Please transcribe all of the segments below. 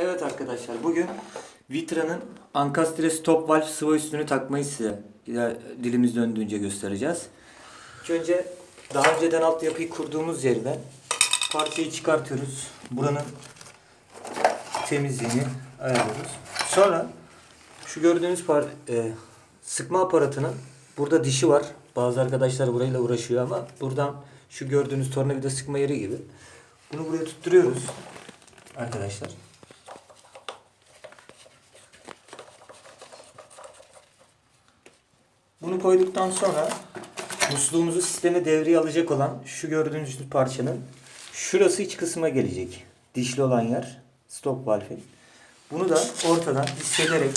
Evet arkadaşlar bugün Vitra'nın Ankastre Stop Valve sıvı üstünü takmayı size dilimiz döndüğünce göstereceğiz. İlk önce daha önceden altyapıyı kurduğumuz yerden parçayı çıkartıyoruz. Buranın temizliğini ayarlıyoruz. Sonra şu gördüğünüz par e, sıkma aparatının burada dişi var. Bazı arkadaşlar burayla uğraşıyor ama buradan şu gördüğünüz tornavida sıkma yeri gibi. Bunu buraya tutturuyoruz arkadaşlar. Bunu koyduktan sonra musluğumuzu sisteme devreye alacak olan şu gördüğünüz parçanın şurası iç kısma gelecek. Dişli olan yer stop valve. Bunu da ortadan hissederek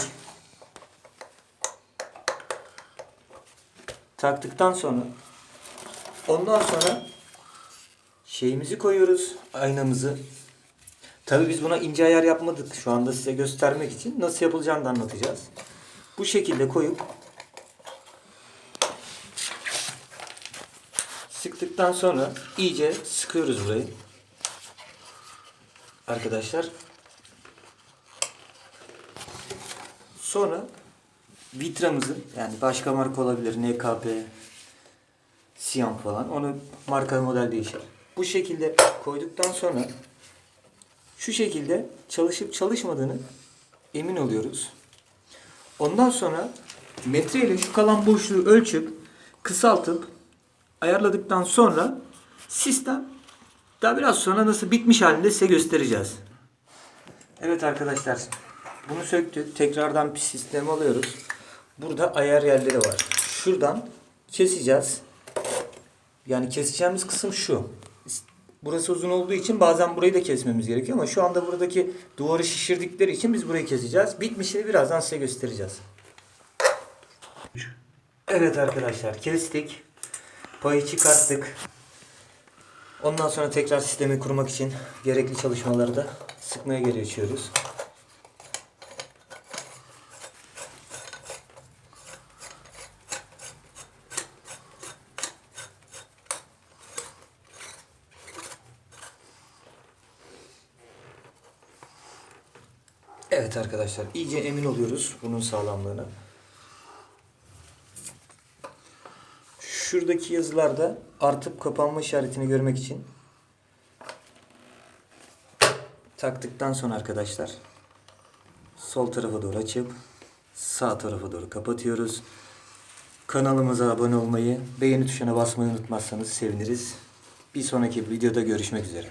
taktıktan sonra ondan sonra şeyimizi koyuyoruz aynamızı. Tabi biz buna ince ayar yapmadık. Şu anda size göstermek için nasıl yapılacağını da anlatacağız. Bu şekilde koyup Sıktıktan sonra iyice sıkıyoruz burayı. Arkadaşlar. Sonra vitramızı yani başka marka olabilir NKP, Siam falan onu marka model değişir. Bu şekilde koyduktan sonra şu şekilde çalışıp çalışmadığını emin oluyoruz. Ondan sonra metreyle şu kalan boşluğu ölçüp kısaltıp ayarladıktan sonra sistem daha biraz sonra nasıl bitmiş halinde size göstereceğiz. Evet arkadaşlar bunu söktük. Tekrardan bir sistem alıyoruz. Burada ayar yerleri var. Şuradan keseceğiz. Yani keseceğimiz kısım şu. Burası uzun olduğu için bazen burayı da kesmemiz gerekiyor ama şu anda buradaki duvarı şişirdikleri için biz burayı keseceğiz. Bitmişini birazdan size göstereceğiz. Evet arkadaşlar kestik. Payı çıkarttık. Ondan sonra tekrar sistemi kurmak için gerekli çalışmaları da sıkmaya geri. Evet arkadaşlar iyice emin oluyoruz bunun sağlamlığına. Şuradaki yazılarda artıp kapanma işaretini görmek için taktıktan sonra arkadaşlar sol tarafa doğru açıp sağ tarafa doğru kapatıyoruz. Kanalımıza abone olmayı, beğeni tuşuna basmayı unutmazsanız seviniriz. Bir sonraki videoda görüşmek üzere.